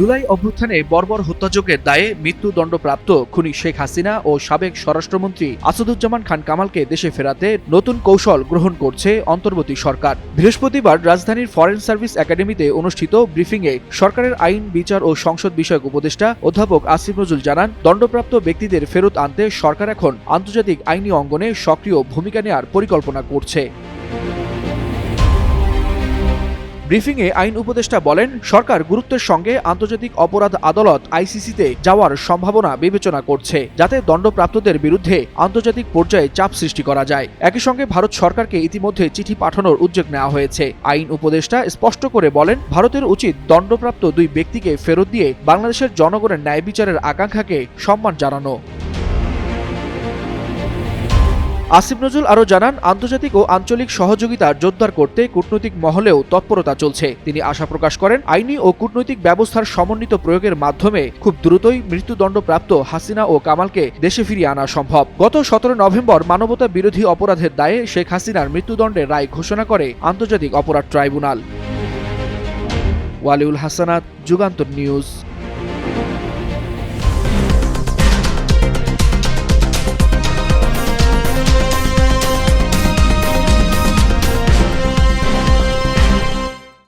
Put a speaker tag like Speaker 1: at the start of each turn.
Speaker 1: জুলাই অভ্যুত্থানে বর্বর হত্যাযোগের দায়ে মৃত্যুদণ্ডপ্রাপ্ত খুনি শেখ হাসিনা ও সাবেক স্বরাষ্ট্রমন্ত্রী আসাদুজ্জামান খান কামালকে দেশে ফেরাতে নতুন কৌশল গ্রহণ করছে অন্তর্বর্তী সরকার। বৃহস্পতিবার রাজধানীর ফরেন সার্ভিস একাডেমিতে অনুষ্ঠিত ব্রিফিংয়ে সরকারের আইন, বিচার ও সংসদ বিষয়ক উপদেষ্টা অধ্যাপক আসিফ নজরুল জানান, দণ্ডপ্রাপ্ত ব্যক্তিদের ফেরত আনতে সরকার এখন আন্তর্জাতিক আইনি অঙ্গনে সক্রিয় ভূমিকা নেওয়ার পরিকল্পনা করছে। ব্রিফিংয়ে আইন উপদেষ্টা বলেন, সরকার গুরুত্বের সঙ্গে আন্তর্জাতিক অপরাধ আদালত আইসিসিতে যাওয়ার সম্ভাবনা বিবেচনা করছে, যাতে দণ্ডপ্রাপ্তদের বিরুদ্ধে আন্তর্জাতিক পর্যায়ে চাপ সৃষ্টি করা যায়। একই সঙ্গে ভারত সরকারকে ইতিমধ্যে চিঠি পাঠানোর উদ্যোগ নেওয়া হয়েছে। আইন উপদেষ্টা স্পষ্ট করে বলেন, ভারতের উচিত দণ্ডপ্রাপ্ত দুই ব্যক্তিকে ফেরত দিয়ে বাংলাদেশের জনগণের ন্যায় বিচারের আকাঙ্ক্ষাকে সম্মান জানানো। আসিফ নজরুল আরও জানান, আন্তর্জাতিক ও আঞ্চলিক সহযোগিতা জোরদার করতে কূটনৈতিক মহলেও তৎপরতা চলছে। তিনি আশা প্রকাশ করেন, আইনি ও কূটনৈতিক ব্যবস্থার সমন্বিত প্রয়োগের মাধ্যমে খুব দ্রুতই মৃত্যুদণ্ডপ্রাপ্ত হাসিনা ও কামালকে দেশে ফিরিয়ে আনা সম্ভব। গত সতেরো নভেম্বর মানবতা বিরোধী অপরাধের দায়ে শেখ হাসিনার মৃত্যুদণ্ডের রায় ঘোষণা করে আন্তর্জাতিক অপরাধ ট্রাইব্যুনাল। ওয়ালিউল হাসানাত, যুগান্তর নিউজ।